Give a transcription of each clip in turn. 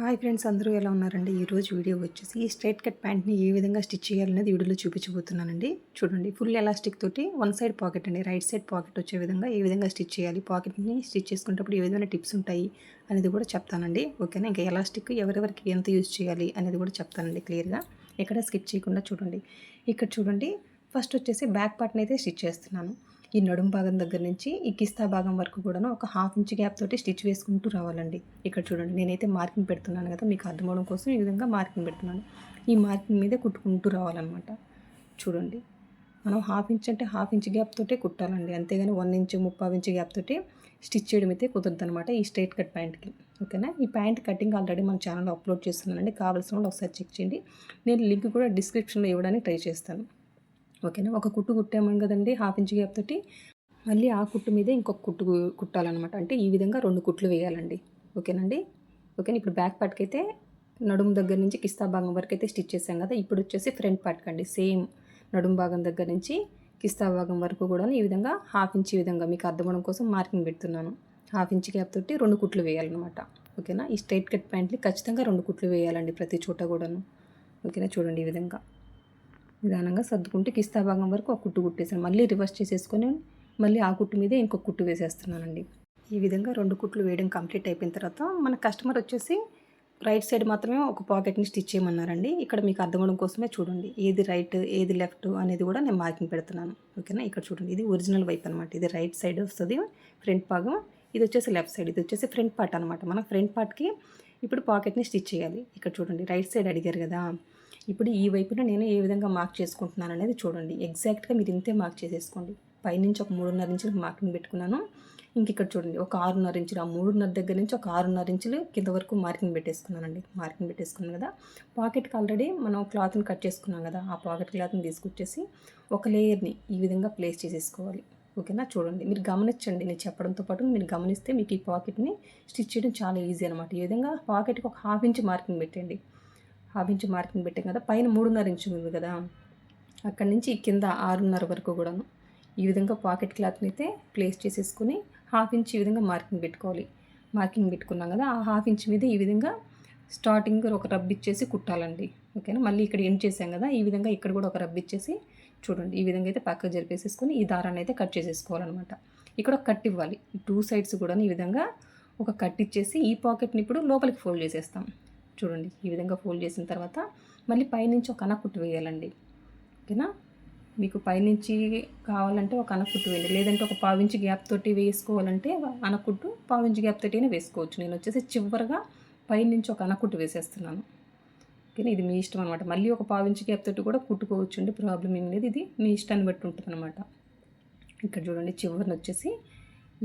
Hi friends అందరూ ఎలా ఉన్నారండి? ఈరోజు వీడియో వచ్చేసి ఈ స్ట్రైట్ కట్ ప్యాంట్ని ఏ విధంగా స్టిచ్ చేయాలనేది వీడియోలో చూపించబోతున్నానండి. చూడండి ఫుల్ ఎలాస్టిక్ తోటి వన్ సైడ్ పాకెట్ అండి. రైట్ సైడ్ పాకెట్ వచ్చే విధంగా ఏ విధంగా స్టిచ్ చేయాలి పాకెట్ని స్టిచ్ చేసుకునేటప్పుడు ఏ విధమైన టిప్స్ ఉంటాయి అనేది కూడా చెప్తానండి. ఓకేనా? ఇంకా ఎలాస్టిక్ ఎవరెవరికి ఎంత యూజ్ చేయాలి అనేది కూడా చెప్తానండి క్లియర్గా. ఎక్కడ స్కిప్ చేయకుండా చూడండి. ఇక్కడ చూడండి ఫస్ట్ వచ్చేసి బ్యాక్ పార్ట్ని అయితే స్టిచ్ చేస్తున్నాను. ఈ నడుం భాగం దగ్గర నుంచి ఈ కిస్తా భాగం వరకు కూడా ఒక హాఫ్ ఇంచ్ గ్యాప్ తోటి స్టిచ్ వేసుకుంటూ రావాలండి. ఇక్కడ చూడండి నేనైతే మార్కింగ్ పెడుతున్నాను కదా మీకు అర్థమవడం కోసం ఈ విధంగా మార్కింగ్ పెడుతున్నాను. ఈ మార్కింగ్ మీదే కుట్టుకుంటూ రావాలన్నమాట. చూడండి మనం హాఫ్ ఇంచ్ అంటే హాఫ్ ఇంచ్ గ్యాప్ తోటే కుట్టాలండి. అంతేగాని వన్ ఇంచ్ ముప్పై ఇంచ్ గ్యాప్ తోటి స్టిచ్ చేయడం అయితే కుదరదు అనమాట ఈ స్ట్రైట్ కట్ ప్యాంట్కి. ఓకేనా? ఈ ప్యాంట్ కటింగ్ ఆల్రెడీ మన ఛానల్లో అప్లోడ్ చేస్తున్నానండి. కావాల్సిన వాళ్ళు ఒకసారి చెక్ చేయండి. నేను లింక్ కూడా డిస్క్రిప్షన్లో ఇవ్వడానికి ట్రై చేస్తాను. ఓకేనా? ఒక కుట్టు కుట్టామని కదండి హాఫ్ ఇంచ్ గ్యాప్ తోటి మళ్ళీ ఆ కుట్టు మీదే ఇంకొక కుట్టు కుట్టాలన్నమాట. అంటే ఈ విధంగా రెండు కుట్లు వేయాలండి. ఓకేనండి? ఓకేనా? ఇప్పుడు బ్యాక్ పార్ట్కి అయితే నడుము దగ్గర నుంచి కిస్తా భాగం వరకు అయితే స్టిచ్ చేసాం కదా ఇప్పుడు వచ్చేసి ఫ్రంట్ పార్ట్కి అండి సేమ్ నడుము భాగం దగ్గర నుంచి కిస్తా భాగం వరకు కూడా ఈ విధంగా హాఫ్ ఇంచ్ విధంగా మీకు అర్థమవడం కోసం మార్కింగ్ పెడుతున్నాను. హాఫ్ ఇంచ్ గ్యాప్ తోటి రెండు కుట్లు వేయాలన్నమాట. ఓకేనా? ఈ స్ట్రైట్ కట్ ప్యాంట్లు ఖచ్చితంగా రెండు కుట్లు వేయాలండి ప్రతి చోట కూడాను. ఓకేనా? చూడండి ఈ విధంగా. నిదానంగా సర్దుకుంటే కిస్తా భాగం వరకు ఒక కుట్టు కుట్టేసాను మళ్ళీ రివర్స్ చేసేసుకొని మళ్ళీ ఆ కుట్టు మీదే ఇంకొక కుట్టు వేసేస్తున్నానండి. ఈ విధంగా రెండు కుట్లు వేయడం కంప్లీట్ అయిపోయిన తర్వాత మన కస్టమర్ వచ్చేసి రైట్ సైడ్ మాత్రమే ఒక పాకెట్ని స్టిచ్ చేయమన్నారండి. ఇక్కడ మీకు అర్థం అవడం కోసమే చూడండి. ఏది రైట్ ఏది లెఫ్ట్ అనేది కూడా నేను మార్కింగ్ పెడుతున్నాను. ఓకేనా? ఇక్కడ చూడండి. ఇది ఒరిజినల్ వైప్ అనమాట ఇది రైట్ సైడ్ వస్తుంది ఫ్రంట్ భాగం. ఇది వచ్చేసి లెఫ్ట్ సైడ్. ఇది వచ్చేసి ఫ్రంట్ పార్ట్ అనమాట మన ఫ్రంట్ పార్ట్కి ఇప్పుడు పాకెట్ని స్టిచ్ చేయాలి. ఇక్కడ చూడండి. రైట్ సైడ్ అడిగారు కదా. ఇప్పుడు ఈ వైపున నేను ఏ విధంగా మార్క్ చేసుకుంటున్నాను అనేది చూడండి. ఎగ్జాక్ట్గా మీరు ఇంతే మార్క్ చేసేసుకోండి. పైనుంచి ఒక మూడున్నర ఇంచులు మార్కింగ్ పెట్టుకున్నాను. ఇంక ఇక్కడ చూడండి. ఒక ఆరున్నర ఇంచులు ఆ మూడున్నర దగ్గర నుంచి ఒక ఆరున్నర ఇంచులు కింద వరకు మార్కింగ్ పెట్టేసుకున్నానండి. మార్కింగ్ పెట్టేసుకున్నాను కదా. పాకెట్కి ఆల్రెడీ మనం క్లాత్ని కట్ చేసుకున్నాం కదా. ఆ పాకెట్ క్లాత్ని తీసుకొచ్చేసి ఒక లేయర్ని ఈ విధంగా ప్లేస్ చేసేసుకోవాలి. ఓకేనా చూడండి. మీరు గమనించండి. నేను చెప్పడంతో పాటు మీరు గమనిస్తే మీకు ఈ పాకెట్ని స్టిచ్ చేయడం చాలా ఈజీ అనమాట ఈ విధంగా పాకెట్కి ఒక హాఫ్ ఇంచ్ మార్కింగ్ పెట్టండి. హాఫ్ ఇంచ్ మార్కింగ్ పెట్టాం కదా పైన మూడున్నర ఇంచు ఉంది కదా. అక్కడి నుంచి కింద ఆరున్నర వరకు కూడాను ఈ విధంగా పాకెట్ క్లాత్ని అయితే ప్లేస్ చేసేసుకుని హాఫ్ ఇంచ్ ఈ విధంగా మార్కింగ్ పెట్టుకోవాలి. మార్కింగ్ పెట్టుకున్నాం కదా ఆ హాఫ్ ఇంచ్ మీద ఈ విధంగా స్టార్టింగ్ ఒక రబ్ ఇచ్చేసి కుట్టాలండి. ఓకేనా? మళ్ళీ ఇక్కడ ఎండ్ చేసాం కదా ఈ విధంగా ఇక్కడ కూడా ఒక రబ్ ఇచ్చేసి చూడండి. ఈ విధంగా అయితే పక్కకు జరిపేసేసుకొని ఈ దారాన్ని అయితే కట్ చేసేసుకోవాలన్నమాట. ఇక్కడ ఒక కట్ ఇవ్వాలి. టూ సైడ్స్ కూడా ఈ విధంగా ఒక కట్ ఇచ్చేసి ఈ పాకెట్ని ఇప్పుడు లోపలికి ఫోల్డ్ చేసేస్తాం. చూడండి ఈ విధంగా ఫోల్డ్ చేసిన తర్వాత మళ్ళీ పైనుంచి ఒక అనకుట్టు వేయాలండి. ఓకేనా? మీకు పైనుంచి కావాలంటే ఒక అనకుట్టు వేయండి. లేదంటే ఒక పావించి గ్యాప్ తోటి వేసుకోవాలంటే అనకుట్టు పావించి గ్యాప్ తోటి వేసుకోవచ్చు. నేను వచ్చేసి చివరిగా పైనుంచి ఒక అనకుట్టు వేసేస్తున్నాను. ఓకేనా? ఇది మీ ఇష్టం అనమాట మళ్ళీ ఒక పావించి గ్యాప్ తోటి కూడా కుట్టుకోవచ్చు అండి ప్రాబ్లం ఏం లేదు. ఇది మీ ఇష్టాన్ని బట్టి ఉంటుంది అనమాట ఇక్కడ చూడండి చివరిని వచ్చేసి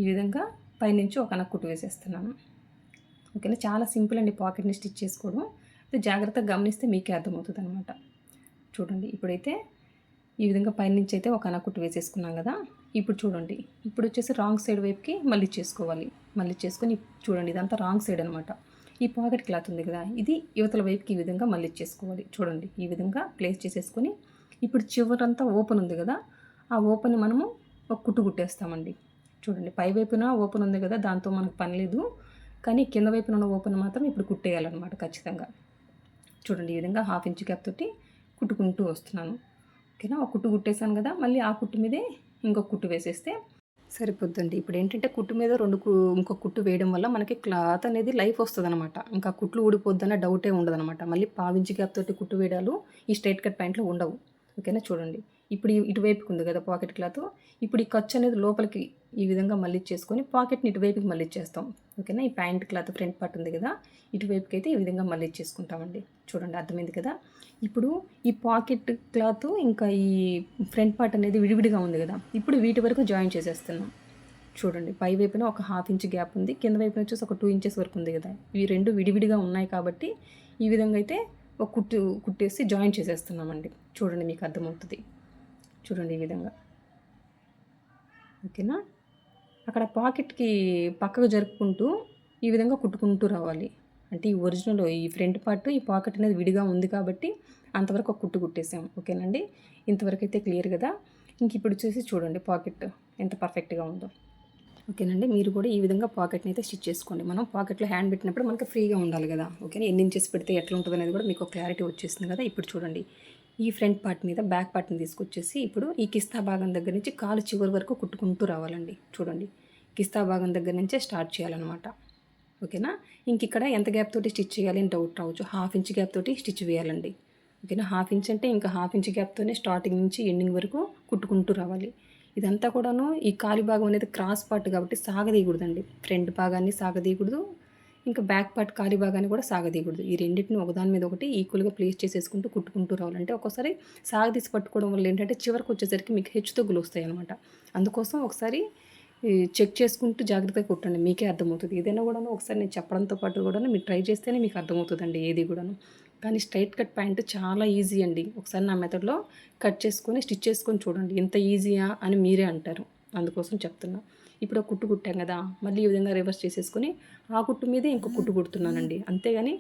ఈ విధంగా పైనుంచి ఒక అనకుట్టు వేసేస్తున్నాను. ఓకేనా? చాలా సింపుల్ అండి పాకెట్ని స్టిచ్ చేసుకోవడం. అయితే జాగ్రత్తగా గమనిస్తే మీకే అర్థమవుతుంది అనమాట చూడండి ఇప్పుడైతే ఈ విధంగా పైనుంచి అయితే ఒక అనకుట్టు వేసేసుకున్నాం కదా ఇప్పుడు చూడండి. ఇప్పుడు వచ్చేసి రాంగ్ సైడ్ వైపుకి మళ్ళీ చేసుకోవాలి. మళ్ళీ చేసుకొని చూడండి ఇదంతా రాంగ్ సైడ్ అనమాట ఈ పాకెట్ క్లాత్ ఉంది కదా ఇది యువతల వైపుకి ఈ విధంగా మళ్ళీ చేసుకోవాలి. చూడండి ఈ విధంగా ప్లేస్ చేసేసుకొని ఇప్పుడు చివరంతా ఓపెన్ ఉంది కదా ఆ ఓపెన్ మనము ఒక కుట్టు కుట్టేస్తామండి. చూడండి పై వైపున ఓపెన్ ఉంది కదా దాంతో మనకు పని లేదు. కానీ కింద వైపున ఉన్న ఓపెన్ మాత్రం ఇప్పుడు కుట్టేయాలన్నమాట ఖచ్చితంగా. చూడండి ఈ విధంగా హాఫ్ ఇంచ్ గ్యాప్ తోటి కుట్టుకుంటూ వస్తున్నాను. ఓకేనా? ఒక కుట్టు కుట్టేశాను కదా మళ్ళీ ఆ కుట్టు మీదే ఇంకొక కుట్టు వేసేస్తే సరిపోద్దండి. ఇప్పుడు ఏంటంటే కుట్టు మీద రెండు ఇంకొక కుట్టు వేయడం వల్ల మనకి క్లాత్ అనేది లైఫ్ వస్తుంది అనమాట ఇంకా కుట్లు ఊడిపోద్దన్న డౌటే ఉండదు అనమాట మళ్ళీ పావించి గ్యాప్ తోటి కుట్టు వేయడాలు ఈ స్ట్రైట్ కట్ ప్యాంట్లో ఉండవు. ఓకేనా? చూడండి. ఇప్పుడు ఇటువైపుకి ఉంది కదా పాకెట్ క్లాత్. ఇప్పుడు ఈ ఖర్చు అనేది లోపలికి ఈ విధంగా మళ్ళీ చేసుకొని పాకెట్ని ఇటువైపుకి మళ్ళీ చేస్తాం. ఓకేనా? ఈ ప్యాంట్ క్లాత్ ఫ్రంట్ పార్ట్ ఉంది కదా ఇటువైపుకి అయితే ఈ విధంగా మళ్ళీ చేసుకుంటామండి. చూడండి అర్థమైంది కదా? ఇప్పుడు ఈ పాకెట్ క్లాత్ ఇంకా ఈ ఫ్రంట్ పార్ట్ అనేది విడివిడిగా ఉంది కదా ఇప్పుడు వీటి వరకు జాయిన్ చేసేస్తున్నాం. చూడండి పై వైపున ఒక హాఫ్ ఇంచ్ గ్యాప్ ఉంది కింద వైపున వచ్చేసి ఒక టూ ఇంచెస్ వరకు ఉంది కదా. ఇవి రెండు విడివిడిగా ఉన్నాయి కాబట్టి ఈ విధంగా అయితే ఒక కుట్టు కుట్టేసి జాయిన్ చేసేస్తున్నామండి. చూడండి మీకు అర్థమవుతుంది. చూడండి ఈ విధంగా. ఓకేనా? అక్కడ పాకెట్కి పక్కకు జరుపుకుంటూ ఈ విధంగా కుట్టుకుంటూ రావాలి. అంటే ఈ ఒరిజినల్ ఈ ఫ్రంట్ పార్ట్ ఈ పాకెట్ అనేది విడిగా ఉంది కాబట్టి అంతవరకు ఒక కుట్టు కుట్టేసాం. ఓకేనండి? ఇంతవరకు అయితే క్లియర్ కదా? ఇంక ఇప్పుడు చూసి చూడండి పాకెట్ ఎంత పర్ఫెక్ట్గా ఉందో. ఓకేనండి? మీరు కూడా ఈ విధంగా పాకెట్ని అయితే స్టిచ్ చేసుకోండి. మనం పాకెట్లో హ్యాండ్ పెట్టినప్పుడు మనకి ఫ్రీగా ఉండాలి కదా? ఓకేనా? ఎన్ని ఇంచెస్ పెడితే ఎట్లా ఉంటుంది అనేది కూడా మీకు క్లారిటీ వచ్చేసింది కదా? ఇప్పుడు చూడండి. ఈ ఫ్రంట్ పార్ట్ మీద బ్యాక్ పార్ట్ని తీసుకొచ్చేసి ఇప్పుడు ఈ కిస్తా భాగం దగ్గర నుంచి కాలు చివరి వరకు కుట్టుకుంటూ రావాలండి. చూడండి. కిస్తా భాగం దగ్గర నుంచే స్టార్ట్ చేయాలన్నమాట. ఓకేనా? ఇంక ఇక్కడ ఎంత గ్యాప్ తోటి స్టిచ్ చేయాలి అని డౌట్ రావచ్చు. హాఫ్ ఇంచ్ గ్యాప్ తోటి స్టిచ్ వేయాలండి. ఓకేనా? హాఫ్ ఇంచ్ అంటే ఇంకా హాఫ్ ఇంచ్ గ్యాప్తోనే స్టార్టింగ్ నుంచి ఎండింగ్ వరకు కుట్టుకుంటూ రావాలి. ఇదంతా కూడాను ఈ కాలి భాగం అనేది క్రాస్ పార్ట్ కాబట్టి సాగదీయకూడదండి. ఫ్రంట్ భాగాన్ని సాగదీయకూడదు. ఇంకా బ్యాక్ పార్ట్ ఖాళీ భాగాన్ని కూడా సాగదీయకూడదు. ఈ రెండింటిని ఒకదాని మీద ఒకటి ఈక్వల్గా ప్లేస్ చేసేసుకుంటూ కుట్టుకుంటూ రావాలంటే ఒక్కోసారి సాగదీసి పట్టుకోవడం వల్ల ఏంటంటే చివరికి వచ్చేసరికి మీకు హెచ్చు తగ్గులు వస్తాయి అనమాట అందుకోసం ఒకసారి చెక్ చేసుకుంటూ జాగ్రత్తగా కుట్టండి. మీకే అర్థమవుతుంది. ఏదైనా కూడాను ఒకసారి నేను చెప్పడంతో పాటు కూడా మీరు ట్రై చేస్తేనే మీకు అర్థమవుతుందండి ఏది కూడాను. కానీ స్ట్రైట్ కట్ ప్యాంట్ చాలా ఈజీ అండి. ఒకసారి నా మెథడ్లో కట్ చేసుకొని స్టిచ్ చేసుకొని చూడండి. ఇంత ఈజీయా అని మీరే అంటారు. అందుకోసం చెప్తున్నా. ఇప్పుడు ఒక కుట్టు కుట్టాం కదా మళ్ళీ ఈ విధంగా రివర్స్ చేసేసుకొని ఆ కుట్టు మీదే ఇంకో కుట్టు కుడుతున్నానండి. అంతేగాని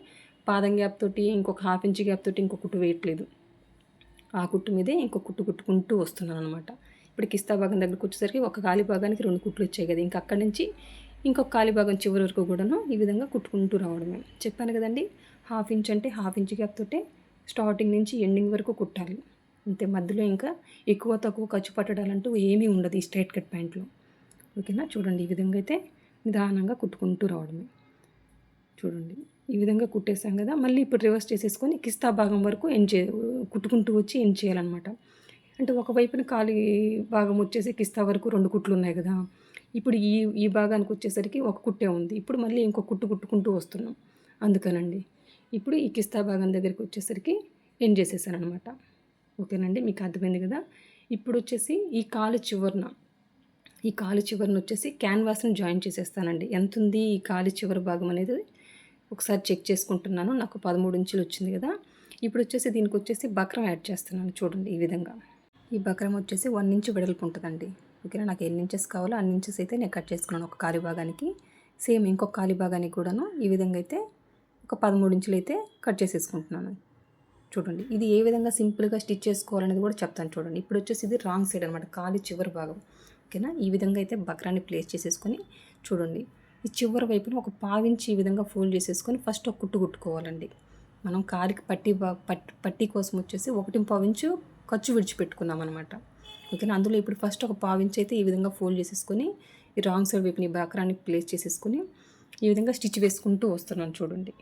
పాదం గ్యాప్ తోటి ఇంకొక హాఫ్ ఇంచ్ గ్యాప్ తోటి ఇంకో కుట్టు వేయట్లేదు. ఆ కుట్టు మీదే ఇంకో కుట్టు కుట్టుకుంటూ వస్తున్నాను అనమాట ఇప్పుడు కిస్తా భాగం దగ్గరకు వచ్చేసరికి ఒక కాలి భాగానికి రెండు కుట్లు వచ్చాయి కదా ఇంకా అక్కడి నుంచి ఇంకొక కాలి భాగం చివరి వరకు కూడాను ఈ విధంగా కుట్టుకుంటూ రావడమే. చెప్పాను కదండి హాఫ్ ఇంచ్ అంటే హాఫ్ ఇంచ్ గ్యాప్ తోటే స్టార్టింగ్ నుంచి ఎండింగ్ వరకు కుట్టాలి. అంతే మధ్యలో ఇంకా ఎక్కువ తక్కువ ఖర్చు పట్టడాలంటూ ఏమీ ఉండదు ఈ స్ట్రైట్ కట్ ప్యాంట్లో ఓకేనా? చూడండి ఈ విధంగా అయితే నిదానంగా కుట్టుకుంటూ రావడమే. చూడండి ఈ విధంగా కుట్టేసాం కదా మళ్ళీ ఇప్పుడు రివర్స్ చేసేసుకొని కిస్తా భాగం వరకు ఎండ్ చే కుట్టుకుంటూ వచ్చి ఎండ్ చేయాలన్నమాట. అంటే ఒకవైపున ఖాళీ భాగం వచ్చేసి కిస్తా వరకు రెండు కుట్లు ఉన్నాయి కదా ఇప్పుడు ఈ ఈ భాగానికి వచ్చేసరికి ఒక కుట్టే ఉంది. ఇప్పుడు మళ్ళీ ఇంకో కుట్టు కుట్టుకుంటూ వస్తున్నాం. అందుకనండి. ఇప్పుడు ఈ కిస్తా భాగం దగ్గరికి వచ్చేసరికి ఎండ్ చేసేసాను అనమాట ఓకేనండి? మీకు అర్థమైంది కదా? ఇప్పుడు వచ్చేసి ఈ కాలు చివరన ఈ కాలు చివరిని వచ్చేసి క్యాన్వాస్ని జాయిన్ చేసేస్తానండి. ఎంత ఉంది ఈ కాలు చివరి భాగం అనేది ఒకసారి చెక్ చేసుకుంటున్నాను. నాకు పదమూడు ఇంచులు వచ్చింది కదా. ఇప్పుడు వచ్చేసి దీనికి వచ్చేసి బక్రం యాడ్ చేస్తున్నాను చూడండి ఈ విధంగా. ఈ బక్రం వచ్చేసి వన్ ఇంచ్ వెడల్పు ఉంటుందండి. ఓకేనా? నాకు ఎన్ని ఇంచెస్ కావాలో అన్ని ఇంచెస్ అయితే నేను కట్ చేసుకున్నాను ఒక కాలి భాగానికి. సేమ్ ఇంకొక కాలి భాగానికి కూడాను ఈ విధంగా అయితే ఒక పదమూడు ఇంచులు అయితే కట్ చేసేసుకుంటున్నాను. చూడండి. ఇది ఏ విధంగా సింపుల్గా స్టిచ్ చేసుకోవాలనేది కూడా చెప్తాను చూడండి. ఇప్పుడు వచ్చేసి ఇది రాంగ్ సైడ్ అనమాట కాలి చివరి భాగం. ఓకేనా ఈ విధంగా అయితే బక్రాన్ని ప్లేస్ చేసేసుకొని చూడండి. ఈ చివరి వైపున ఒక పావించి ఈ విధంగా ఫోల్డ్ చేసేసుకొని ఫస్ట్ ఒక కుట్టు కుట్టుకోవాలండి. మనం కారికి పట్టి బా- పట్టి పట్టీ కోసం వచ్చేసి ఒకటి పావించు ఖర్చు విడిచిపెట్టుకున్నాం అనమాట ఓకేనా? అందులో ఇప్పుడు ఫస్ట్ ఒక పావించి అయితే ఈ విధంగా ఫోల్డ్ చేసేసుకొని ఈ రాంగ్ సైడ్ వైపుని బక్రాన్ని ప్లేస్ చేసేసుకొని ఈ విధంగా స్టిచ్ వేసుకుంటూ వస్తున్నాను చూడండి.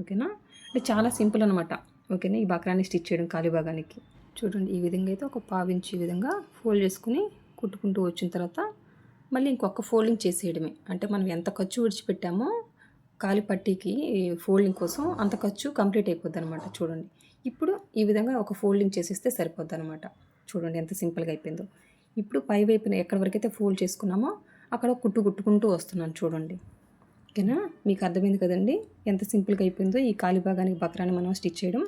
ఓకేనా? అంటే చాలా సింపుల్ అనమాట ఓకేనా? ఈ బక్రాన్ని స్టిచ్ చేయడం ఖాళీ భాగానికి. చూడండి ఈ విధంగా అయితే ఒక పావించి ఈ విధంగా ఫోల్డ్ చేసుకుని కుట్టుకుంటూ వచ్చిన తర్వాత మళ్ళీ ఇంకొక ఫోల్డింగ్ చేసేయడమే. అంటే మనం ఎంత ఖర్చు విడిచిపెట్టామో కాలి పట్టీకి ఫోల్డింగ్ కోసం అంత ఖర్చు కంప్లీట్ అయిపోద్ది అనమాట చూడండి. ఇప్పుడు ఈ విధంగా ఒక ఫోల్డింగ్ చేసేస్తే సరిపోద్ది అనమాట చూడండి ఎంత సింపుల్గా అయిపోయిందో. ఇప్పుడు పై వైపున ఎక్కడి వరకు అయితే ఫోల్డ్ చేసుకున్నామో అక్కడ కుట్టు కుట్టుకుంటూ వస్తున్నాను చూడండి. ఓకేనా? మీకు అర్థమైంది కదండి? ఎంత సింపుల్గా అయిపోయిందో ఈ కాలి భాగానికి బక్రాన్ని మనం స్టిచ్ చేయడం.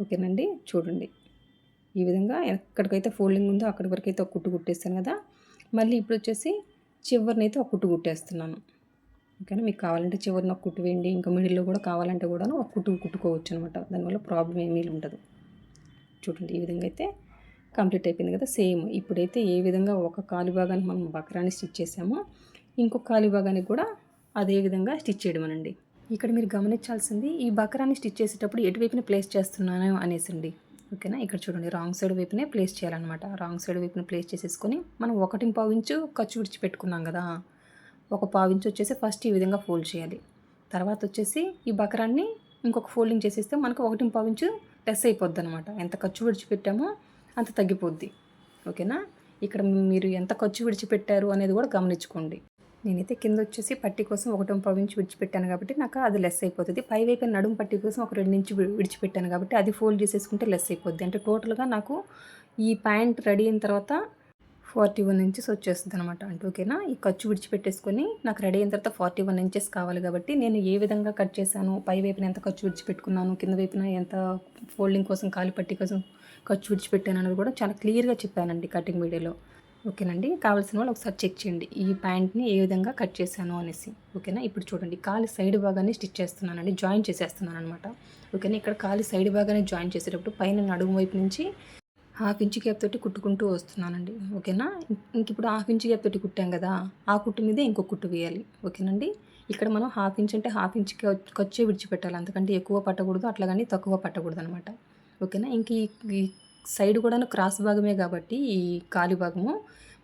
ఓకేనండి? చూడండి. ఈ విధంగా ఎక్కడికైతే ఫోల్డింగ్ ఉందో అక్కడి వరకు అయితే ఒక కుట్టు కుట్టేస్తాను కదా. మళ్ళీ ఇప్పుడు వచ్చేసి చివరినైతే ఒక కుట్టు కుట్టేస్తున్నాను. ఓకేనా? మీకు కావాలంటే చివరిన ఒక కుట్టు వేయండి ఇంకా మిడిల్లో కూడా కావాలంటే కూడా ఒక కుట్టు కుట్టుకోవచ్చు అనమాట దానివల్ల ప్రాబ్లం ఏమీ ఉండదు. చూడండి ఈ విధంగా అయితే కంప్లీట్ అయిపోయింది కదా. సేమ్ ఇప్పుడైతే ఏ విధంగా ఒక కాలు భాగానికి మనం బక్రాన్ని స్టిచ్ చేసామో ఇంకొక కాలు భాగానికి కూడా అదే విధంగా స్టిచ్ చేయడం అనండి ఇక్కడ మీరు గమనించాల్సింది ఈ బక్రాన్ని స్టిచ్ చేసేటప్పుడు ఎటువైపున ప్లేస్ చేస్తున్నాను అనేసండి. ఓకేనా? ఇక్కడ చూడండి రాంగ్ సైడ్ వైపునే ప్లేస్ చేయాలన్నమాట. రాంగ్ సైడ్ వైపున ప్లేస్ చేసేసుకొని మనం ఒకటి పావించు ఖర్చు ఖర్చు విడిచిపెట్టుకున్నాం కదా ఒక పావు ఇంచు వచ్చేసి ఫస్ట్ ఈ విధంగా ఫోల్డ్ చేయాలి. తర్వాత వచ్చేసి ఈ బకరాన్ని ఇంకొక ఫోల్డింగ్ చేసేస్తే మనకు ఒకటి పావించు లెస్ అయిపోద్ది అనమాట ఎంత ఖర్చు విడిచిపెట్టామో అంత తగ్గిపోద్ది. ఓకేనా? ఇక్కడ మీరు ఎంత ఖర్చు విడిచిపెట్టారు అనేది కూడా గమనించుకోండి. నేనైతే కింద వచ్చేసి పట్టి కోసం ఒకటి పావు ఇంచు విడిచిపెట్టాను కాబట్టి నాకు అది లెస్ అయిపోతుంది. పై వైపు నడుము పట్టి కోసం ఒక రెండు ఇంచు విడిచిపెట్టాను కాబట్టి అది ఫోల్డ్ చేసేసుకుంటే లెస్ అయిపోద్ది. అంటే టోటల్గా నాకు ఈ ప్యాంట్ రెడీ అయిన తర్వాత ఫార్టీ వన్ ఇంచెస్ వచ్చేస్తుంది అనమాట అంటే ఓకేనా? ఈ ఖర్చు విడిచిపెట్టేసుకొని నాకు రెడీ అయిన తర్వాత ఫార్టీ వన్ ఇంచెస్ కావాలి కాబట్టి నేను ఏ విధంగా కట్ చేశాను పై వైపున ఎంత ఖర్చు విడిచిపెట్టుకున్నాను కింద వైపున ఎంత ఫోల్డింగ్ కోసం కాలి పట్టి కోసం ఖర్చు విడిచిపెట్టాను అనేది కూడా చాలా క్లియర్గా చెప్పానండి కటింగ్ వీడియోలో ఓకేనండి? కావాల్సిన వాళ్ళు ఒకసారి చెక్ చేయండి. ఈ ప్యాంట్ని ఏ విధంగా కట్ చేశాను అనేసి. ఓకేనా? ఇప్పుడు చూడండి. కాలి సైడ్ భాగాన్ని స్టిచ్ చేస్తున్నానండి. జాయిన్ చేసేస్తున్నాను అనమాట ఓకేనా? ఇక్కడ కాలి సైడ్ భాగాన్ని జాయిన్ చేసేటప్పుడు పైన నడుము వైపు నుంచి హాఫ్ ఇంచ్ గ్యాప్ తోటి కుట్టుకుంటూ వస్తున్నానండి. ఓకేనా? ఇంక ఇప్పుడు హాఫ్ ఇంచ్ గ్యాప్ తోటి కుట్టాం కదా? ఆ కుట్టు మీదే ఇంకో కుట్టు వేయాలి. ఓకేనండి? ఇక్కడ మనం హాఫ్ ఇంచ్ అంటే హాఫ్ ఇంచ్కి వచ్చే విడిచిపెట్టాలి. అంతకంటే ఎక్కువ పట్టకూడదు అట్లా కానీ తక్కువ పట్టకూడదు అనమాట ఓకేనా? ఇంక ఈ సైడ్ కూడా క్రాస్ భాగమే కాబట్టి ఈ కాలి భాగము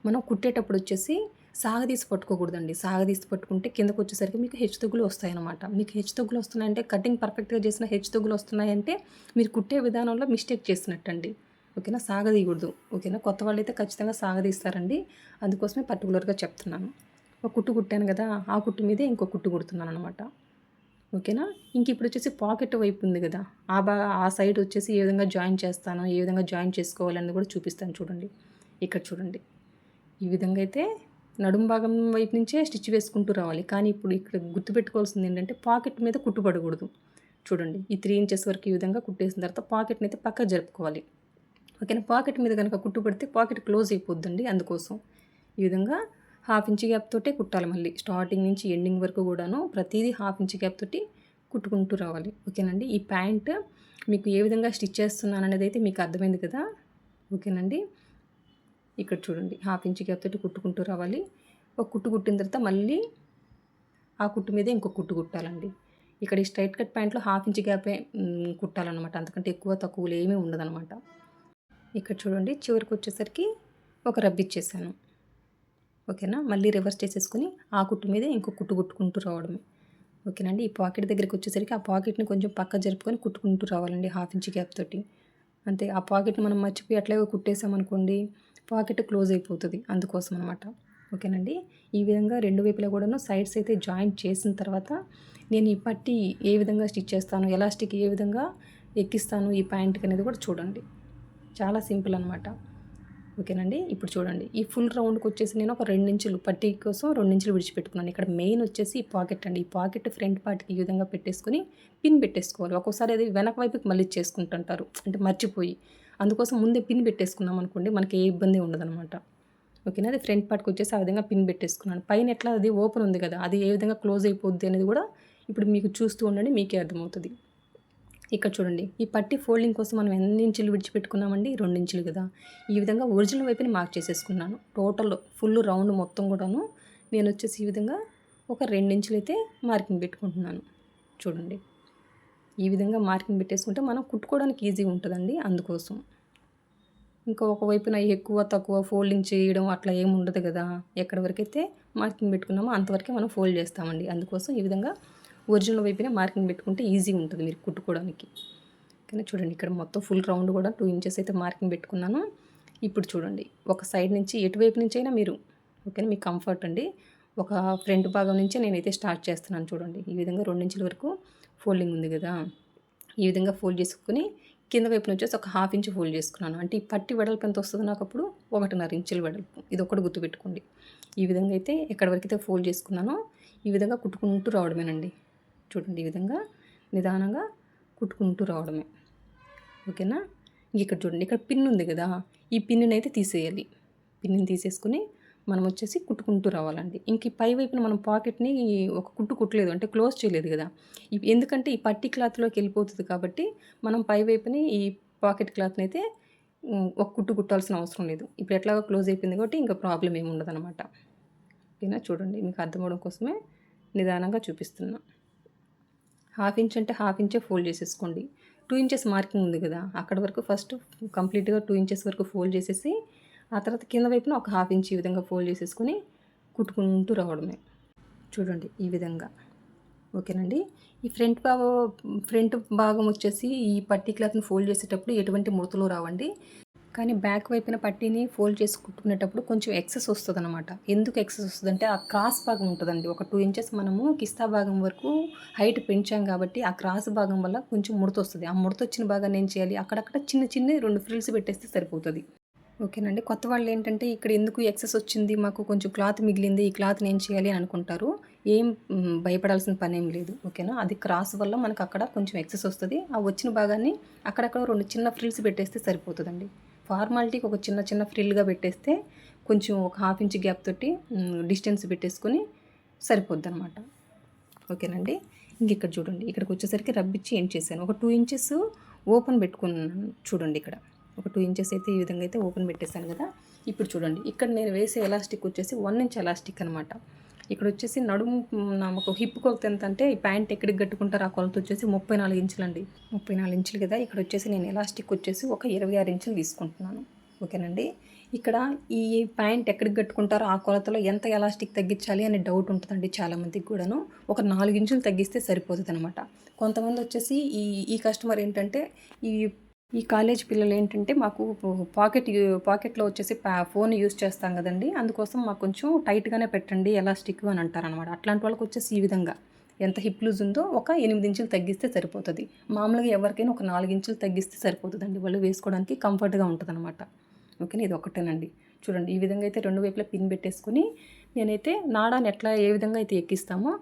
మనం కుట్టేటప్పుడు వచ్చేసి సాగదీసి పట్టుకోకూడదండి. సాగదీసి పట్టుకుంటే కిందకు వచ్చేసరికి మీకు హెచ్చు తగ్గులు వస్తాయన్నమాట. మీకు హెచ్చు తగ్గులు వస్తున్నాయంటే కటింగ్ పర్ఫెక్ట్గా చేసిన హెచ్చు తగ్గులు వస్తున్నాయంటే మీరు కుట్టే విధానంలో మిస్టేక్ చేసినట్టండి. ఓకేనా? సాగదీయకూడదు. ఓకేనా? కొత్త వాళ్ళు అయితే ఖచ్చితంగా సాగదీస్తారండి. అందుకోసమే పర్టికులర్గా చెప్తున్నాను. ఒక కుట్టు కుట్టాను కదా ఆ కుట్టు మీదే ఇంకో కుట్టు కుడుతున్నాను అనమాట ఓకేనా? ఇంక ఇప్పుడు వచ్చేసి పాకెట్ వైపు ఉంది కదా. ఆ బా ఆ సైడ్ వచ్చేసి ఏ విధంగా జాయిన్ చేస్తాను ఏ విధంగా జాయిన్ చేసుకోవాలని కూడా చూపిస్తాను చూడండి. ఇక్కడ చూడండి. ఈ విధంగా అయితే నడుం భాగం వైపు నుంచే స్టిచ్ వేసుకుంటూ రావాలి. కానీ ఇప్పుడు ఇక్కడ గుర్తుపెట్టుకోవాల్సింది ఏంటంటే పాకెట్ మీద కుట్టుపడకూడదు. చూడండి ఈ త్రీ ఇంచెస్ వరకు ఈ విధంగా కుట్టేసిన తర్వాత పాకెట్ని అయితే పక్క జరుపుకోవాలి. ఓకేనా? పాకెట్ మీద కనుక కుట్టుపడితే పాకెట్ క్లోజ్ అయిపోద్దండి అందుకోసం. ఈ విధంగా హాఫ్ ఇంచ్ గ్యాప్ తోటే కుట్టాలి మళ్ళీ. స్టార్టింగ్ నుంచి ఎండింగ్ వరకు కూడాను ప్రతిదీ హాఫ్ ఇంచ్ గ్యాప్ తోటి కుట్టుకుంటూ రావాలి. ఓకేనండి? ఈ ప్యాంట్ మీకు ఏ విధంగా స్టిచ్ చేస్తున్నాను అనేది అయితే మీకు అర్థమైంది కదా? ఓకేనండి? ఇక్కడ చూడండి. హాఫ్ ఇంచ్ గ్యాప్ తోటి కుట్టుకుంటూ రావాలి. ఒక కుట్టు కుట్టిన తర్వాత మళ్ళీ ఆ కుట్టు మీద ఇంకో కుట్టు కుట్టాలండి. ఇక్కడ ఈ స్ట్రైట్ కట్ ప్యాంట్లో హాఫ్ ఇంచ్ గ్యాపే కుట్టాలన్నమాట. అంతకంటే ఎక్కువ తక్కువలు ఏమీ ఉండదన్నమాట. ఇక్కడ చూడండి. చివరికి వచ్చేసరికి ఒక రబ్ ఇచ్చేసాను. ఓకేనా? మళ్ళీ రివర్స్ చేసేసుకుని ఆ కుట్టు మీద ఇంకో కుట్టు కుట్టుకుంటూ రావడమే. ఓకేనండి ఈ పాకెట్ దగ్గరికి వచ్చేసరికి ఆ పాకెట్ని కొంచెం పక్క జరుపుకొని కుట్టుకుంటూ రావాలండి హాఫ్ ఇంచ్ గ్యాప్ తోటి. అంతే ఆ పాకెట్ని మనం మర్చిపోయి అట్లాగే కుట్టేసామనుకోండి పాకెట్ క్లోజ్ అయిపోతుంది అందుకోసం అనమాట ఓకేనండి ఈ విధంగా రెండు వైపులా కూడాను సైడ్స్ అయితే జాయింట్ చేసిన తర్వాత నేను ఈ పట్టి ఏ విధంగా స్టిచ్ చేస్తాను ఎలాస్టిక్ ఏ విధంగా ఎక్కిస్తాను ఈ ప్యాంట్కి అనేది కూడా చూడండి. చాలా సింపుల్ అనమాట ఓకేనండి? ఇప్పుడు చూడండి. ఈ ఫుల్ రౌండ్కి వచ్చేసి నేను ఒక రెండు ఇంచులు పట్టీ కోసం రెండు ఇంచులు విడిచిపెట్టుకున్నాను. ఇక్కడ మెయిన్ వచ్చేసి ఈ పాకెట్ అండి. ఈ పాకెట్ ఫ్రంట్ పార్ట్కి ఈ విధంగా పెట్టేసుకొని పిన్ పెట్టేసుకోవాలి. ఒక్కోసారి అది వెనక వైపుకి మళ్ళీ చేసుకుంటుంటారు. అంటే మర్చిపోయి. అందుకోసం ముందే పిన్ పెట్టేసుకున్నాం అనుకోండి మనకి ఏ ఇబ్బంది ఉండదనమాట ఓకేనా? అది ఫ్రంట్ పార్ట్కి వచ్చేసి ఆ విధంగా పిన్ పెట్టేసుకున్నాను. పైన ఎట్లా అది ఓపెన్ ఉంది కదా అది ఏ విధంగా క్లోజ్ అయిపోద్ది అనేది కూడా ఇప్పుడు మీకు చూస్తూ ఉండండి మీకే అర్థమవుతుంది. ఇక్కడ చూడండి. ఈ పట్టి ఫోల్డింగ్ కోసం మనం ఎన్ని ఇంచులు విడిచిపెట్టుకున్నామండి? రెండు ఇంచులు కదా. ఈ విధంగా ఒరిజినల్ వైపుని మార్క్ చేసేసుకున్నాను. టోటల్ ఫుల్ రౌండ్ మొత్తం కూడాను నేను వచ్చేసి ఈ విధంగా ఒక రెండు ఇంచులు అయితే మార్కింగ్ పెట్టుకుంటున్నాను. చూడండి. ఈ విధంగా మార్కింగ్ పెట్టేసుకుంటే మనం కుట్టుకోవడానికి ఈజీ ఉంటుందండి అందుకోసం. ఇంకా ఒకవైపున ఎక్కువ తక్కువ ఫోల్డింగ్ చేయడం అట్లా ఏమి ఉండదు కదా. ఎక్కడి వరకైతే మార్కింగ్ పెట్టుకున్నామో అంతవరకే మనం ఫోల్డ్ చేస్తామండి. అందుకోసం ఈ విధంగా ఒరిజినల్ వైపునే మార్కింగ్ పెట్టుకుంటే ఈజీ ఉంటుంది మీరు కుట్టుకోవడానికి. కానీ చూడండి ఇక్కడ మొత్తం ఫుల్ రౌండ్ కూడా టూ ఇంచెస్ అయితే మార్కింగ్ పెట్టుకున్నాను. ఇప్పుడు చూడండి ఒక సైడ్ నుంచి ఎటువైపు నుంచి అయినా మీరు ఓకేనా మీకు కంఫర్ట్ అండి. ఒక ఫ్రంట్ భాగం నుంచే నేనైతే స్టార్ట్ చేస్తున్నాను చూడండి. ఈ విధంగా రెండు ఇంచుల వరకు ఫోల్డింగ్ ఉంది కదా. ఈ విధంగా ఫోల్డ్ చేసుకుని కింద వైపు నుంచి ఒక హాఫ్ ఇంచ్ ఫోల్డ్ చేసుకున్నాను. అంటే ఈ పట్టి వెడల్పు ఎంత వస్తుంది నాకు అప్పుడు ఒకటిన్నర ఇంచుల వెడల్పు. ఇది ఒకటి గుర్తుపెట్టుకోండి. ఈ విధంగా అయితే ఎక్కడి వరకు అయితే ఫోల్డ్ చేసుకున్నానో ఈ విధంగా కుట్టుకుంటూ రావడమేనండి. చూడండి ఈ విధంగా నిదానంగా కుట్టుకుంటూ రావడమే. ఓకేనా? ఇక్కడ చూడండి ఇక్కడ పిన్ ఉంది కదా ఈ పిన్ని అయితే తీసేయాలి. పిన్ని తీసేసుకుని మనం వచ్చేసి కుట్టుకుంటూ రావాలండి. ఇంక పై వైపున మనం పాకెట్ని ఒక కుట్టు కుట్టలేదు అంటే క్లోజ్ చేయలేదు కదా. ఎందుకంటే ఈ పట్టి క్లాత్లోకి వెళ్ళిపోతుంది కాబట్టి మనం పై వైపుని ఈ పాకెట్ క్లాత్ని అయితే ఒక కుట్టు కుట్టాల్సిన అవసరం లేదు. ఇప్పుడు ఎట్లాగో క్లోజ్ అయిపోయింది కాబట్టి ఇంకా ప్రాబ్లం ఏమి ఉండదు అనమాట ఓకేనా? చూడండి మీకు అర్థం అవడం కోసమే నిదానంగా చూపిస్తున్నాను హాఫ్ ఇంచ్ అంటే హాఫ్ ఇంచే ఫోల్డ్ చేసేసుకోండి. టూ ఇంచెస్ మార్కింగ్ ఉంది కదా అక్కడ వరకు ఫస్ట్ కంప్లీట్గా టూ ఇంచెస్ వరకు ఫోల్డ్ చేసేసి ఆ తర్వాత కింద వైపున ఒక హాఫ్ ఇంచ్ ఈ విధంగా ఫోల్డ్ చేసేసుకొని కుట్టుకుంటూ రావడమే. చూడండి ఈ విధంగా. ఓకేనండి? ఈ ఫ్రంట్ భాగం ఫ్రంట్ భాగం వచ్చేసి ఈ పట్టీ క్లాత్ని ఫోల్డ్ చేసేటప్పుడు ఎటువంటి ముడతలు రావండి. కానీ బ్యాక్ వైపున పట్టీని ఫోల్డ్ చేసి కుట్టుకునేటప్పుడు కొంచెం ఎక్సెస్ వస్తుంది అనమాట ఎందుకు ఎక్సెస్ వస్తుంది అంటే ఆ క్రాస్ భాగం ఉంటుందండి. ఒక టూ ఇంచెస్ మనము కిస్తా భాగం వరకు హైట్ పెంచాం కాబట్టి ఆ క్రాస్ భాగం వల్ల కొంచెం ముడత వస్తుంది. ఆ ముడత వచ్చిన భాగాన్ని ఏం చేయాలి? అక్కడక్కడ చిన్న చిన్న రెండు ఫ్రిల్స్ పెట్టేస్తే సరిపోతుంది. ఓకేనండి. కొత్త వాళ్ళు ఏంటంటే ఇక్కడ ఎందుకు ఎక్సెస్ వచ్చింది? మాకు కొంచెం క్లాత్ మిగిలింది ఈ క్లాత్ని ఏం చేయాలి అని అనుకుంటారు. ఏం భయపడాల్సిన పని ఏం లేదు. ఓకేనా? అది క్రాస్ వల్ల మనకు అక్కడ కొంచెం ఎక్సెస్ వస్తుంది. ఆ వచ్చిన భాగాన్ని అక్కడక్కడ రెండు చిన్న ఫ్రిల్స్ పెట్టేస్తే సరిపోతుందండి. ఫార్మాలిటీకి ఒక చిన్న చిన్న ఫ్రిల్గా పెట్టేస్తే కొంచెం ఒక హాఫ్ ఇంచ్ గ్యాప్ తోటి డిస్టెన్స్ పెట్టేసుకొని సరిపోద్ది అనమాట ఓకేనండి? ఇంక ఇక్కడ చూడండి. ఇక్కడికి వచ్చేసరికి రబ్బిచ్చి ఏం చేశాను. ఒక టూ ఇంచెస్ ఓపెన్ పెట్టుకున్నాను. చూడండి ఇక్కడ. ఒక టూ ఇంచెస్ అయితే ఈ విధంగా అయితే ఓపెన్ పెట్టేశాను కదా. ఇప్పుడు చూడండి. ఇక్కడ నేను వేసే ఎలాస్టిక్ వచ్చేసి వన్ ఇంచ్ ఎలాస్టిక్ అనమాట ఇక్కడ వచ్చేసి నడుము నాకు హిప్ కొలత ఎంత అంటే ఈ ప్యాంట్ ఎక్కడికి కట్టుకుంటారు ఆ కొలత వచ్చేసి ముప్పై నాలుగు ఇంచులు అండి ముప్పై నాలుగు ఇంచులు కదా. ఇక్కడ వచ్చేసి నేను ఎలాస్టిక్ వచ్చేసి ఒక ఇరవై ఆరు ఇంచులు తీసుకుంటున్నాను. ఓకేనండి? ఇక్కడ ఈ ప్యాంట్ ఎక్కడికి కట్టుకుంటారో ఆ కొలతలో ఎంత ఎలాస్టిక్ తగ్గించాలి అనే డౌట్ ఉంటుందండి చాలామందికి కూడాను. ఒక నాలుగు ఇంచులు తగ్గిస్తే సరిపోతుంది అనమాట కొంతమంది వచ్చేసి ఈ ఈ కస్టమర్ ఏంటంటే ఈ ఈ కాలేజ్ పిల్లలు ఏంటంటే మాకు పాకెట్ పాకెట్లో వచ్చేసి ఫోన్ యూస్ చేస్తాం కదండి. అందుకోసం మాకు కొంచెం టైట్గానే పెట్టండి ఎలాస్టిక్ అని అంటారనమాట అట్లాంటి వాళ్ళకి వచ్చేసి ఈ విధంగా. ఎంత హిప్ లూజ్ ఉందో ఒక ఎనిమిది ఇంచులు తగ్గిస్తే సరిపోతుంది. మామూలుగా ఎవరికైనా ఒక నాలుగు ఇంచులు తగ్గిస్తే సరిపోతుందండి. వాళ్ళు వేసుకోవడానికి కంఫర్ట్గా ఉంటుంది అనమాట ఓకేనా? ఇది ఒకటేనండి. చూడండి ఈ విధంగా అయితే రెండు వైపులా పిన్ పెట్టేసుకొని నేనైతే నాడాన్ని ఎట్లా ఏ విధంగా అయితే ఎక్కిస్తామో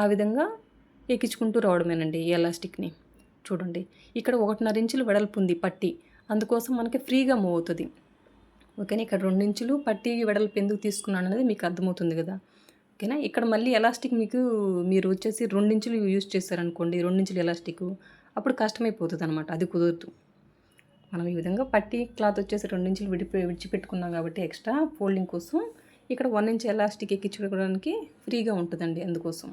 ఆ విధంగా ఎక్కించుకుంటూ రావడమేనండి ఈ ఎలాస్టిక్ని. చూడండి. ఇక్కడ ఒకటిన్నర ఇంచులు వెడల్పు ఉంది పట్టి. అందుకోసం మనకి ఫ్రీగా మూవ్ అవుతుంది. ఓకేనా? ఇక్కడ రెండు ఇంచులు పట్టి వెడల్పు ఎందుకు తీసుకున్నాను అనేది మీకు అర్థమవుతుంది కదా. ఓకేనా? ఇక్కడ మళ్ళీ ఎలాస్టిక్ మీకు మీరు వచ్చేసి రెండించులు యూజ్ చేశారనుకోండి రెండించులు ఎలాస్టిక్ అప్పుడు కష్టమైపోతుంది అనమాట అది కుదరదు. మనం ఈ విధంగా పట్టి క్లాత్ వచ్చేసి రెండించులు విడిపి విడిచిపెట్టుకున్నాం కాబట్టి ఎక్స్ట్రా ఫోల్డింగ్ కోసం ఇక్కడ వన్ ఇంచ్ ఎలాస్టిక్ ఎక్కించుకోవడానికి ఫ్రీగా ఉంటుందండి అందుకోసం.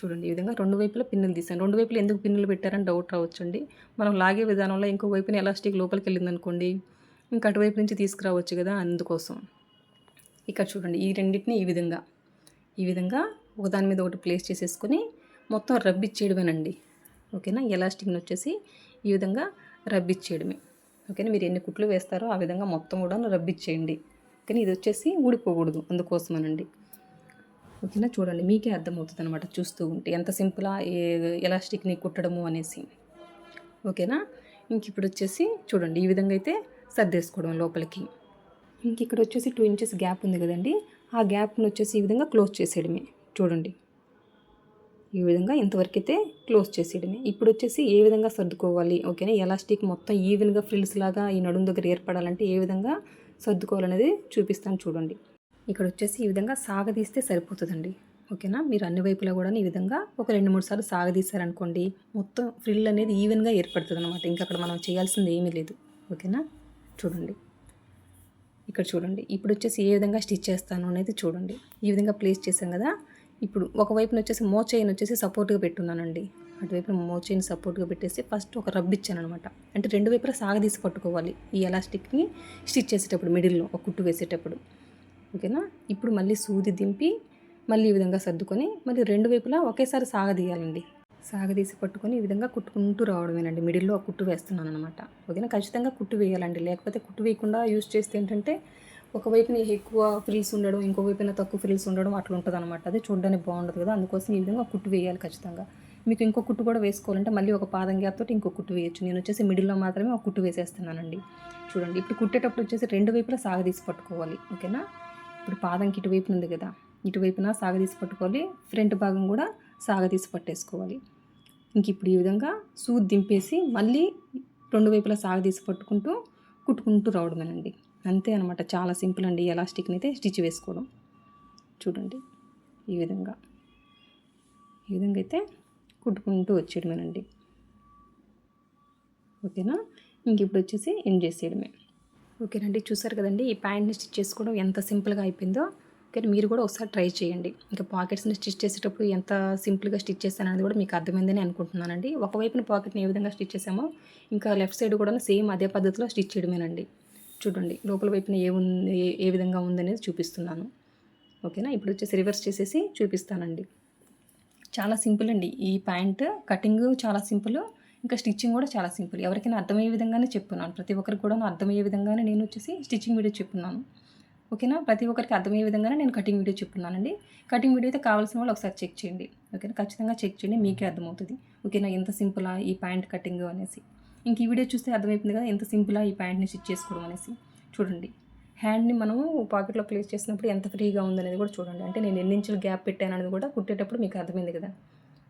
చూడండి ఈ విధంగా రెండు వైపులా పిన్నులు తీసాను రెండు వైపులు ఎందుకు పిన్నులు పెట్టారని డౌట్ రావచ్చండి. మనం లాగే విధానంలో ఇంకో వైపున ఎలాస్టిక్ లోపలికి వెళ్ళింది అనుకోండి ఇంకా అటువైపు నుంచి తీసుకురావచ్చు కదా అందుకోసం. ఇక్కడ చూడండి ఈ రెండింటిని ఈ విధంగా ఈ విధంగా ఒకదాని మీద ఒకటి ప్లేస్ చేసేసుకొని మొత్తం రబ్బిచ్చేయడమేనండి ఓకేనా? ఎలాస్టిక్ని వచ్చేసి ఈ విధంగా రబ్బిచ్చేయడమే ఓకేనా? మీరు ఎన్ని కుట్లు వేస్తారో ఆ విధంగా మొత్తం కూడా రబ్బిచ్చేయండి కానీ ఇది వచ్చేసి ఊడిపోకూడదు అందుకోసమేనండి. ఓకేనా చూడండి మీకే అర్థమవుతుంది అనమాట చూస్తూ ఉంటే. ఎంత సింపులా ఎలాస్టిక్ని కుట్టడము అనేసి. ఓకేనా? ఇంక ఇప్పుడు వచ్చేసి చూడండి ఈ విధంగా అయితే సర్దేసుకోవడం లోపలికి. ఇంక ఇక్కడ వచ్చేసి టూ ఇంచెస్ గ్యాప్ ఉంది కదండి. ఆ గ్యాప్ను వచ్చేసి ఈ విధంగా క్లోజ్ చేసేయడమే. చూడండి. ఈ విధంగా ఇంతవరకు అయితే క్లోజ్ చేసేయడమే. ఇప్పుడు వచ్చేసి ఏ విధంగా సర్దుకోవాలి? ఓకేనా? ఎలాస్టిక్ మొత్తం ఈవెన్గా ఫ్రిల్స్ లాగా ఈ నడుము దగ్గర ఏర్పడాలంటే ఏ విధంగా సర్దుకోవాలనేది చూపిస్తాను చూడండి. ఇక్కడ వచ్చేసి ఈ విధంగా సాగదీస్తే సరిపోతుందండి. ఓకేనా? మీరు అన్ని వైపులా కూడా ఈ విధంగా ఒక రెండు మూడు సార్లు సాగదీశారనుకోండి మొత్తం ఫ్రిల్ అనేది ఈవెన్గా ఏర్పడుతుంది అనమాట ఇంకా అక్కడ మనం చేయాల్సింది ఏమీ లేదు. ఓకేనా? చూడండి. ఇక్కడ చూడండి. ఇప్పుడు వచ్చేసి ఏ విధంగా స్టిచ్ చేస్తాను అనేది చూడండి. ఈ విధంగా ప్లేస్ చేసాం కదా? ఇప్పుడు ఒకవైపున వచ్చేసి మోచైన్ వచ్చేసి సపోర్ట్గా పెట్టున్నానండి. అటువైపున మోచైన్ సపోర్ట్గా పెట్టేసి ఫస్ట్ ఒక రబ్ ఇచ్చాను అనమాట అంటే రెండు వైపులా సాగదీసి పట్టుకోవాలి. ఈ ఎలాస్టిక్ని స్టిచ్ చేసేటప్పుడు మిడిల్లో ఒక కుట్టు వేసేటప్పుడు. ఓకేనా? ఇప్పుడు మళ్ళీ సూది దింపి మళ్ళీ ఈ విధంగా సర్దుకొని మళ్ళీ రెండు వైపులా ఒకేసారి సాగదీయాలండి సాగదీసి పట్టుకొని ఈ విధంగా కుట్టుకుంటూ రావడమేనండి. మిడిల్లో ఆ కుట్టు వేస్తున్నాను అనమాట ఓకేనా? ఖచ్చితంగా కుట్టు వేయాలండి. లేకపోతే కుట్టు వేయకుండా యూజ్ చేస్తే ఏంటంటే ఒకవైపున ఎక్కువ ఫ్రిల్స్ ఉండడం ఇంకో వైపున తక్కువ ఫ్రిల్స్ ఉండడం అట్లా ఉంటుంది అనమాట అది చూడడానికి బాగుండదు కదా. అందుకోసం ఈ విధంగా కుట్టు వేయాలి ఖచ్చితంగా. మీకు ఇంకో కుట్టు కూడా వేసుకోవాలంటే మళ్ళీ ఒక పాదం గ్యాప్ తోటి ఇంకో కుట్టు వేయచ్చు. నేను వచ్చేసి మిడిల్లో మాత్రమే ఒక కుట్టు వేసేస్తున్నానండి. చూడండి. ఇప్పుడు కుట్టేటప్పుడు వచ్చేసి రెండు వైపులా సాగదీసి పట్టుకోవాలి. ఓకేనా? ఇప్పుడు పాదంకి ఇటువైపున ఉంది కదా ఇటువైపున సాగదీసి పట్టుకోవాలి. ఫ్రంట్ భాగం కూడా సాగదీసి పట్టేసుకోవాలి. ఇంక ఇప్పుడు ఈ విధంగా సూది దింపేసి మళ్ళీ రెండు వైపులా సాగదీసి పట్టుకుంటూ కుట్టుకుంటూ రావడమేనండి. అంతే అనమాట చాలా సింపుల్ అండి ఎలాస్టిక్ని అయితే స్టిచ్ వేసుకోవడం. చూడండి. ఈ విధంగా. ఈ విధంగా అయితే కుట్టుకుంటూ వచ్చేయడమేనండి. ఓకేనా? ఇంక ఇప్పుడు వచ్చేసి ఎండ్ చేసేయడమే. ఓకేనండి. చూసారు కదండి ఈ ప్యాంట్ని స్టిచ్ చేసుకోవడం ఎంత సింపుల్గా అయిపోయిందో. ఓకే మీరు కూడా ఒకసారి ట్రై చేయండి. ఇంకా పాకెట్స్ని స్టిచ్ చేసేటప్పుడు ఎంత సింపుల్గా స్టిచ్ చేస్తాననేది కూడా మీకు అర్థమైందని అనుకుంటున్నానండి. ఒకవైపున పాకెట్ని ఏ విధంగా స్టిచ్ చేసామో ఇంకా లెఫ్ట్ సైడ్ కూడా సేమ్ అదే పద్ధతిలో స్టిచ్ చేయడమేనండి. చూడండి లోపల వైపున ఏ ఉంది ఏ విధంగా ఉందనేది చూపిస్తున్నాను. ఓకేనా ఇప్పుడు వచ్చేసి రివర్స్ చేసేసి చూపిస్తానండి. చాలా సింపుల్ అండి. ఈ ప్యాంట్ కటింగ్ చాలా సింపుల్. ఇంకా స్టిచ్చింగ్ కూడా చాలా సింపుల్. ఎవరికైనా అర్థమయ్యే విధంగానే చెప్తున్నాను. ప్రతి ఒక్కరికి కూడా అర్థమయ్యే విధంగానే నేను వచ్చేసి స్టిచ్చింగ్ వీడియో చెప్తున్నాను. ఓకేనా? ప్రతి ఒక్కరికి అర్థమయ్యే విధంగానే నేను కటింగ్ వీడియో చెప్తున్నానండి. కటింగ్ వీడియో అయితే కావాల్సిన వాళ్ళు ఒకసారి చెక్ చేయండి. ఓకేనా? ఖచ్చితంగా చెక్ చేయండి. మీకే అర్థమవుతుంది. ఓకేనా? ఎంత సింపులా ఈ ప్యాంట్ కటింగ్ అనేసి. ఇంక ఈ వీడియో చూస్తే అర్థమైపోయింది కదా ఎంత సింపులా ఈ ప్యాంట్ని స్టిచ్ చేసుకోవడం అనేసి. చూడండి. హ్యాండ్ని మనము పాకెట్లో ప్లేస్ చేసినప్పుడు ఎంత ఫ్రీగా ఉందనేది కూడా చూడండి. అంటే నేను ఎన్ని ఇంచులు గ్యాప్ పెట్టాను అనేది కూడా కుట్టేటప్పుడు మీకు అర్థమైంది కదా.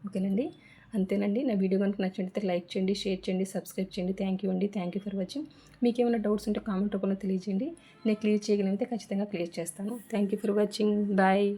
ఓకేనండి? అంతేనండి. నా వీడియో కనుక నచ్చినట్లయితే లైక్ చేయండి షేర్ చేయండి సబ్స్క్రైబ్ చేయండి. థ్యాంక్ యూ అండి. Thank you for watching. మీకు ఏమైనా డౌట్స్ ఉంటే కామెంట్ రూపంలో తెలియజేయండి. నేను క్లియర్ చేయగలిగితే ఖచ్చితంగా క్లియర్ చేస్తాను. Thank you for watching. Bye.